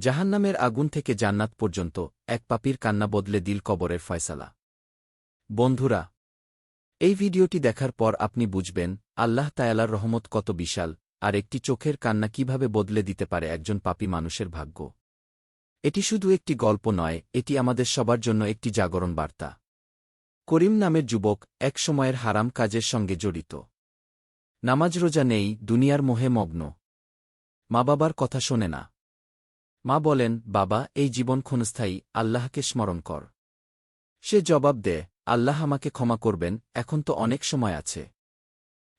জাহান্নামের আগুন থেকে জান্নাত পর্যন্ত এক পাপির কান্না বদলে দিল কবরের ফয়সালা। বন্ধুরা, এই ভিডিওটি দেখার পর আপনি বুঝবেন, আল্লাহ তায়ালার রহমত কত বিশাল, আর একটি চোখের কান্না কীভাবে বদলে দিতে পারে একজন পাপী মানুষের ভাগ্য। এটি শুধু একটি গল্প নয়, এটি আমাদের সবার জন্য একটি জাগরণ বার্তা। করিম নামের যুবক এক সময়ের হারাম কাজের সঙ্গে জড়িত। নামাজ রোজা নেই, দুনিয়ার মোহে মগ্ন। মা বাবার কথা শোনে না। মা বলেন, বাবা, এই জীবন ক্ষণস্থায়ী, আল্লাহকে স্মরণ কর। সে জবাব দেয়, আল্লাহ আমাকে ক্ষমা করবেন, এখন তো অনেক সময় আছে।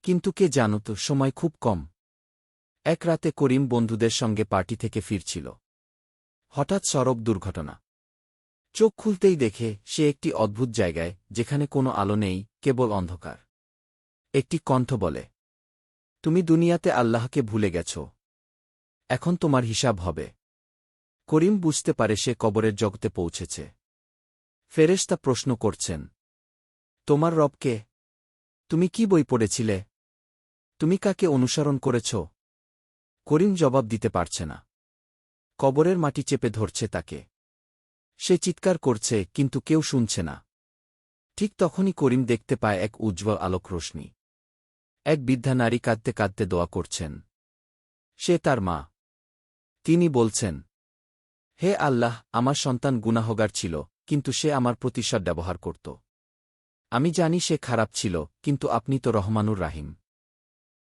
কিন্তু কে জানত, সময় খুব কম। এক রাতে করিম বন্ধুদের সঙ্গে পার্টি থেকে ফিরছিল। হঠাৎ সরব দুর্ঘটনা। চোখ খুলতেই দেখে, সে একটি অদ্ভুত জায়গায়, যেখানে কোনো আলো নেই, কেবল অন্ধকার। একটি কণ্ঠ বলে, তুমি দুনিয়াতে আল্লাহকে ভুলে গেছ। এখন তোমার হিসাব হবে। করিম বুঝতে পারে সে কবরের জগতে পৌঁছেছে। ফেরেশতা প্রশ্ন করছেন, তোমার রবকে তুমি কি বই পড়েছিলে? তুমি কাকে অনুসরণ করেছ? করিম জবাব দিতে পারছে না। কবরের মাটি চেপে ধরছে তাকে। সে চিৎকার করছে, কিন্তু কেউ শুনছে না। ঠিক তখনই করিম দেখতে পায় এক উজ্জ্বল আলোক রোশনি এক বৃদ্ধা নারী কাঁদতে কাঁদতে দোয়া করছেন। সে তার মা। তিনি বলছেন হে আল্লাহ, আমার সন্তান গুনাহগার ছিল, কিন্তু সে আমার প্রতিশোধ ব্যবহার করত। আমি জানি সে খারাপ ছিল, কিন্তু আপনি তো রহমানুর রাহিম।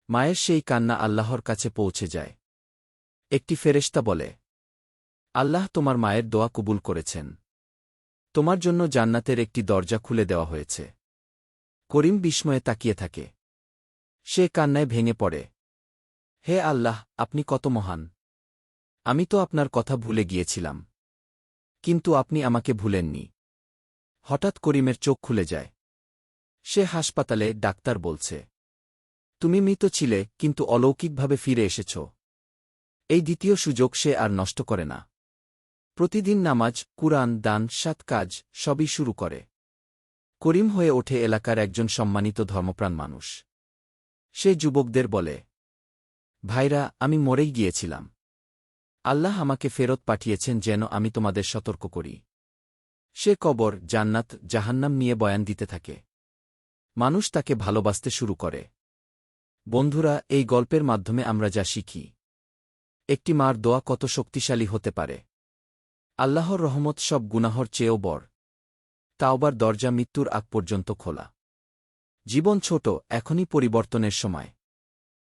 মায়ের সেই কান্না আল্লাহর কাছে পৌঁছে যায়। একটি ফেরেশতা বলে, আল্লাহ তোমার মায়ের দোয়া কবুল করেছেন। তোমার জন্য জান্নাতের একটি দরজা খুলে দেওয়া হয়েছে। করিম বিস্ময়ে তাকিয়ে থাকে। সে কান্নায় ভেঙে পড়ে। হে আল্লাহ, আপনি কত মহান। আমি তো আপনার কথা ভুলে গিয়েছিলাম। কিন্তু আপনি আমাকে ভুলেননি। হঠাৎ করিমের চোখ খুলে যায়। সে হাসপাতালে ডাক্তার বলছে, তুমি মৃত ছিলে, কিন্তু অলৌকিকভাবে ফিরে এসেছ। এই দ্বিতীয় সুযোগ সে আর নষ্ট করে না। প্রতিদিন নামাজ, কুরআন, দান, সাত কাজ, সবই শুরু করে। করিম হয়ে ওঠে এলাকার একজন সম্মানিত ধর্মপ্রাণ মানুষ। সে যুবকদের বলে, ভাইরা, আমি মরেই গিয়েছিলাম। আল্লাহ আমাকে ফেরত পাঠিয়েছেন যেন আমি তোমাদের সতর্ক করি। সে কবর, জান্নাত, জাহান্নাম নিয়ে বয়ান দিতে থাকে। মানুষ তাকে ভালোবাসতে শুরু করে। বন্ধুরা, এই গল্পের মাধ্যমে আমরা যা শিখি। একটি মার দোয়া কত শক্তিশালী হতে পারে। আল্লাহর রহমত সব গুনাহর চেয়েও বড়। তাওবার দরজা মৃত্যুর আগ পর্যন্ত খোলা। জীবন ছোট, এখনই পরিবর্তনের সময়।